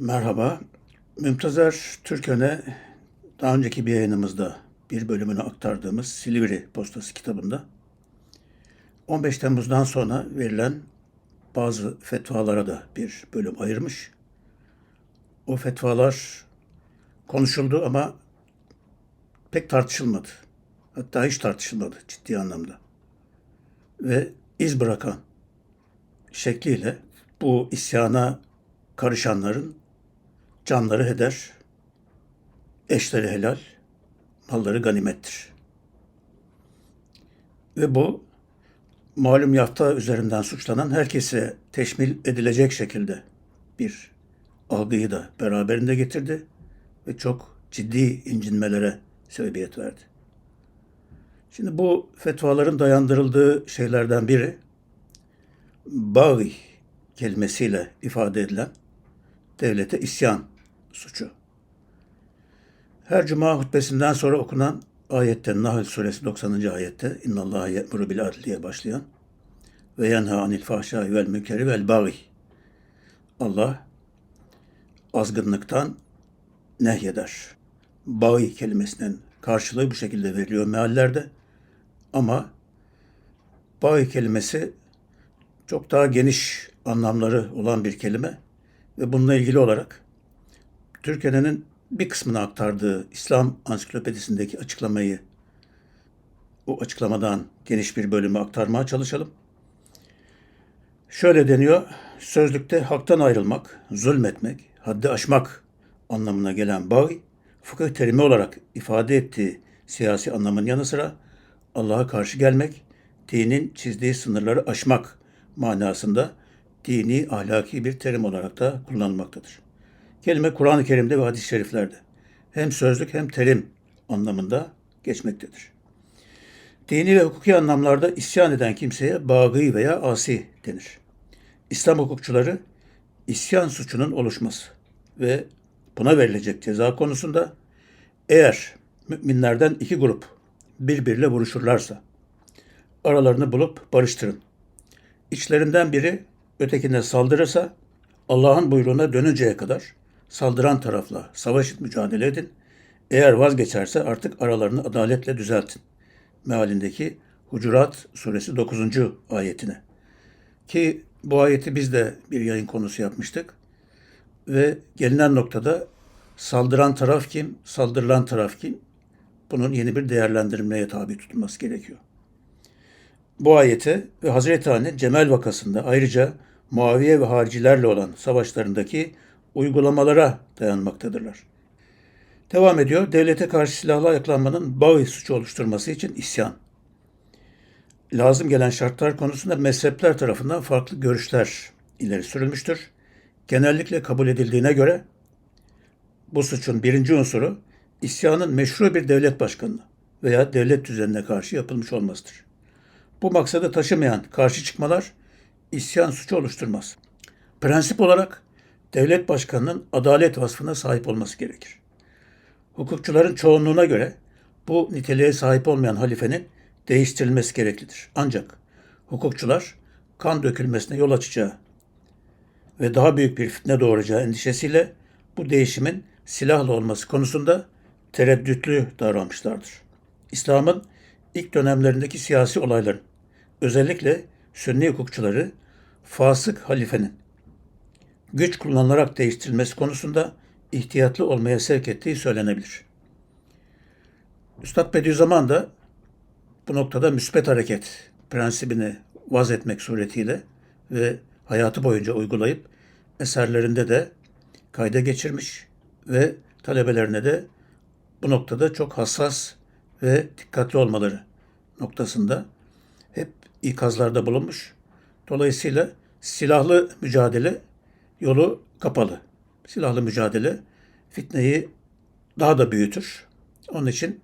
Merhaba. Mümtazer Türkön'e daha önceki bir yayınımızda bir bölümünü aktardığımız Silivri Postası kitabında 15 Temmuz'dan sonra verilen bazı fetvalara da bir bölüm ayırmış. O fetvalar konuşuldu ama pek tartışılmadı. Hatta hiç tartışılmadı ciddi anlamda. Ve iz bırakan şekliyle bu isyana karışanların canları heder, eşleri helal, malları ganimettir. Ve bu malum yafta üzerinden suçlanan herkese teşmil edilecek şekilde bir algıyı da beraberinde getirdi ve çok ciddi incinmelere sebebiyet verdi. Şimdi bu fetvaların dayandırıldığı şeylerden biri bavi kelimesiyle ifade edilen devlete isyan suçu. Her cuma hutbesinden sonra okunan ayette Nahl suresi 90. ayette İnna Allah ye'muru bil başlayan ve yenha anil fahşai vel münkeri vel bagi. Allah azgınlıktan nehyeder. Bagi kelimesinin karşılığı bu şekilde veriliyor meallerde. Ama bagi kelimesi çok daha geniş anlamları olan bir kelime ve bununla ilgili olarak Türkiye'nin bir kısmını aktardığı İslam Ansiklopedisindeki açıklamayı o açıklamadan geniş bir bölümü aktarmaya çalışalım. Şöyle deniyor, sözlükte haktan ayrılmak, zulmetmek, haddi aşmak anlamına gelen bağ, fıkıh terimi olarak ifade ettiği siyasi anlamın yanı sıra Allah'a karşı gelmek, dinin çizdiği sınırları aşmak manasında dini ahlaki bir terim olarak da kullanılmaktadır. Kelime Kur'an-ı Kerim'de ve hadis-i şeriflerde hem sözlük hem terim anlamında geçmektedir. Dini ve hukuki anlamlarda isyan eden kimseye bağî veya asi denir. İslam hukukçuları isyan suçunun oluşması ve buna verilecek ceza konusunda eğer müminlerden iki grup birbiriyle vuruşurlarsa aralarını bulup barıştırın. İçlerinden biri ötekine saldırırsa Allah'ın buyruğuna dönünceye kadar saldıran tarafla savaşıp mücadele edin. Eğer vazgeçerse artık aralarını adaletle düzeltin. Mealindeki Hucurat suresi 9. ayetine. Ki bu ayeti biz de bir yayın konusu yapmıştık. Ve gelinen noktada saldıran taraf kim, saldırılan taraf kim? Bunun yeni bir değerlendirilmeye tabi tutulması gerekiyor. Bu ayete ve Hazreti Ali Cemel vakasında ayrıca Muaviye ve haricilerle olan savaşlarındaki uygulamalara dayanmaktadırlar. Devam ediyor. Devlete karşı silahlı ayaklanmanın bağı suçu oluşturması için isyan. Lazım gelen şartlar konusunda mezhepler tarafından farklı görüşler ileri sürülmüştür. Genellikle kabul edildiğine göre bu suçun birinci unsuru isyanın meşru bir devlet başkanına veya devlet düzenine karşı yapılmış olmasıdır. Bu maksadı taşımayan karşı çıkmalar isyan suçu oluşturmaz. Prensip olarak devlet başkanının adalet vasfına sahip olması gerekir. Hukukçuların çoğunluğuna göre bu niteliğe sahip olmayan halifenin değiştirilmesi gereklidir. Ancak hukukçular kan dökülmesine yol açacağı ve daha büyük bir fitne doğuracağı endişesiyle bu değişimin silahlı olması konusunda tereddütlü davranmışlardır. İslam'ın ilk dönemlerindeki siyasi olayların özellikle Sünni hukukçuları fasık halifenin güç kullanılarak değiştirilmesi konusunda ihtiyatlı olmaya sevk ettiği söylenebilir. Üstad Bediüzzaman da bu noktada müspet hareket prensibini vaz etmek suretiyle ve hayatı boyunca uygulayıp eserlerinde de kayda geçirmiş ve talebelerine de bu noktada çok hassas ve dikkatli olmaları noktasında hep ikazlarda bulunmuş. Dolayısıyla silahlı mücadele yolu kapalı. Silahlı mücadele fitneyi daha da büyütür. Onun için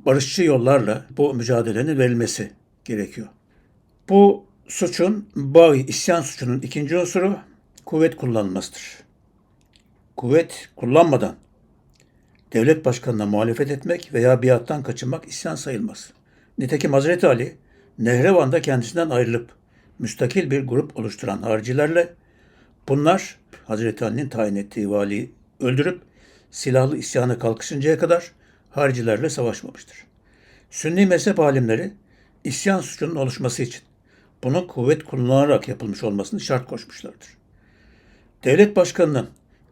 barışçı yollarla bu mücadelenin verilmesi gerekiyor. Bu suçun, bağı isyan suçunun ikinci unsuru kuvvet kullanılmasıdır. Kuvvet kullanmadan devlet başkanına muhalefet etmek veya biattan kaçınmak isyan sayılmaz. Nitekim Hazreti Ali Nehrevan'da kendisinden ayrılıp müstakil bir grup oluşturan haricilerle Bunlar Hazreti Ali'nin tayin ettiği valiyi öldürüp silahlı isyana kalkışıncaya kadar haricilerle savaşmamıştır. Sünni mezhep alimleri isyan suçunun oluşması için bunun kuvvet kullanılarak yapılmış olmasını şart koşmuşlardır. Devlet başkanının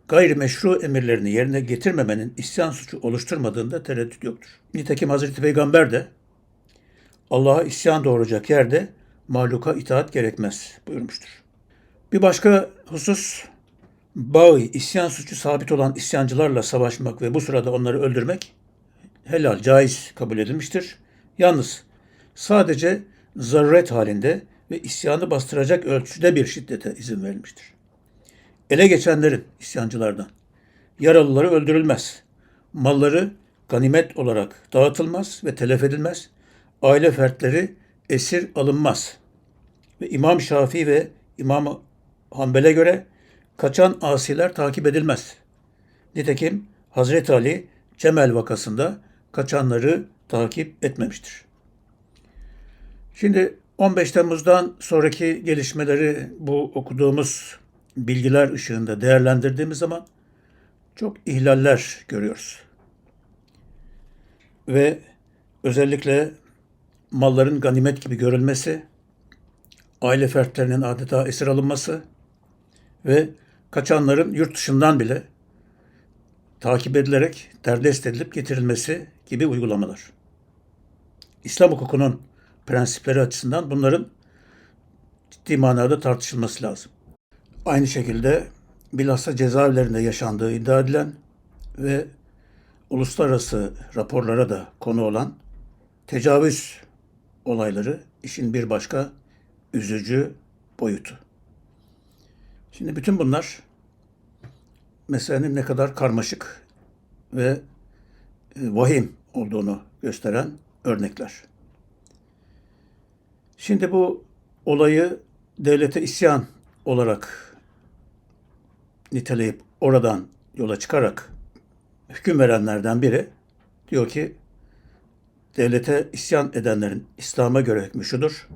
gayrimeşru emirlerini yerine getirmemenin isyan suçu oluşturmadığında tereddüt yoktur. Nitekim Hazreti Peygamber de Allah'a isyan doğuracak yerde mahluka itaat gerekmez buyurmuştur. Bir başka husus bağı, isyan suçu sabit olan isyancılarla savaşmak ve bu sırada onları öldürmek helal, caiz kabul edilmiştir. Yalnız sadece zaruret halinde ve isyanı bastıracak ölçüde bir şiddete izin verilmiştir. Ele geçenlerin, isyancılardan, yaralıları öldürülmez. Malları ganimet olarak dağıtılmaz ve telef edilmez. Aile fertleri esir alınmaz. Ve İmam Şafii ve İmam Hanbel'e göre kaçan asiler takip edilmez. Nitekim Hazreti Ali Cemel vakasında kaçanları takip etmemiştir. Şimdi 15 Temmuz'dan sonraki gelişmeleri bu okuduğumuz bilgiler ışığında değerlendirdiğimiz zaman çok ihlaller görüyoruz. Ve özellikle malların ganimet gibi görülmesi, aile fertlerinin adeta esir alınması ve kaçanların yurt dışından bile takip edilerek derdest edilip getirilmesi gibi uygulamalar. İslam hukukunun prensipleri açısından bunların ciddi manada tartışılması lazım. Aynı şekilde bilhassa cezaevlerinde yaşandığı iddia edilen ve uluslararası raporlara da konu olan tecavüz olayları işin bir başka üzücü boyutu. Şimdi bütün bunlar meselenin ne kadar karmaşık ve e, vahim olduğunu gösteren örnekler. Şimdi bu olayı devlete isyan olarak niteleyip oradan yola çıkarak hüküm verenlerden biri diyor ki devlete isyan edenlerin İslam'a göre hükmü şudur.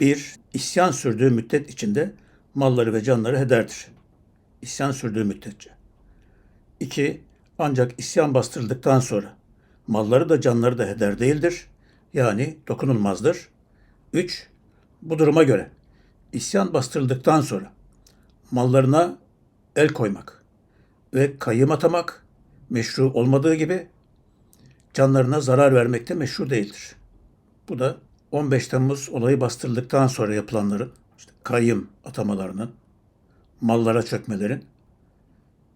Bir, isyan sürdüğü müddet içinde malları ve canları hederdir. İsyan sürdüğü müddetçe. İki, ancak isyan bastırıldıktan sonra malları da canları da heder değildir. Yani dokunulmazdır. Üç, bu duruma göre isyan bastırıldıktan sonra mallarına el koymak ve kayyım atamak meşru olmadığı gibi canlarına zarar vermek de meşru değildir. Bu da 15 Temmuz olayı bastırıldıktan sonra yapılanların kayyım atamalarının, mallara çökmelerin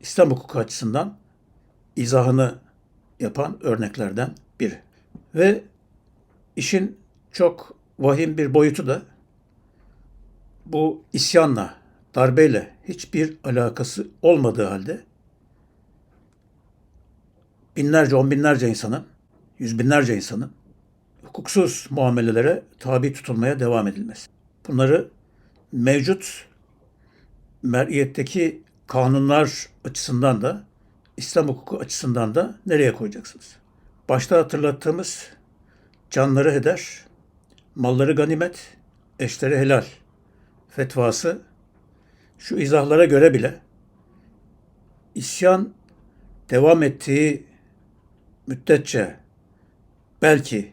İslam hukuku açısından izahını yapan örneklerden biri. Ve işin çok vahim bir boyutu da bu isyanla, darbeyle hiçbir alakası olmadığı halde binlerce, on binlerce insanın, yüz binlerce insanın hukuksuz muamelelere tabi tutulmaya devam edilmesi. Bunları mevcut meriyetteki kanunlar açısından da İslam hukuku açısından da nereye koyacaksınız? Başta hatırlattığımız canları heder, malları ganimet, eşleri helal fetvası şu izahlara göre bile isyan devam ettiği müddetçe belki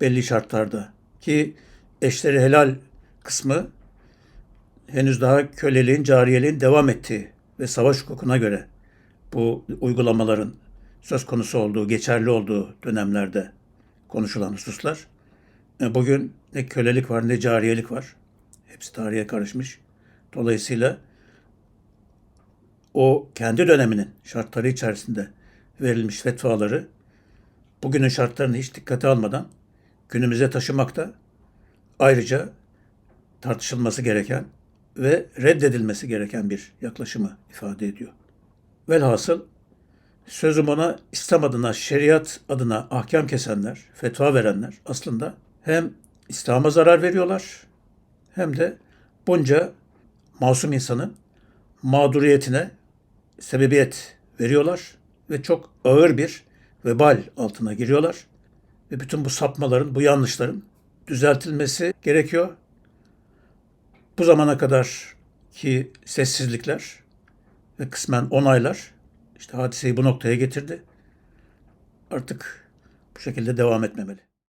belli şartlarda ki eşleri helal kısmı henüz daha köleliğin, cariyeliğin devam ettiği ve savaş hukukuna göre bu uygulamaların söz konusu olduğu, geçerli olduğu dönemlerde konuşulan hususlar. E, bugün ne kölelik var ne cariyelik var. Hepsi tarihe karışmış. Dolayısıyla o kendi döneminin şartları içerisinde verilmiş fetvaları bugünün şartlarını hiç dikkate almadan günümüze taşımakta ayrıca tartışılması gereken ve reddedilmesi gereken bir yaklaşımı ifade ediyor. Velhasıl sözüm ona İslam adına, şeriat adına ahkam kesenler, fetva verenler aslında hem İslam'a zarar veriyorlar hem de bunca masum insanın mağduriyetine sebebiyet veriyorlar ve çok ağır bir vebal altına giriyorlar. Ve bütün bu sapmaların, bu yanlışların düzeltilmesi gerekiyor. Bu zamana kadar ki sessizlikler ve kısmen onaylar işte hadiseyi bu noktaya getirdi. Artık bu şekilde devam etmemeli.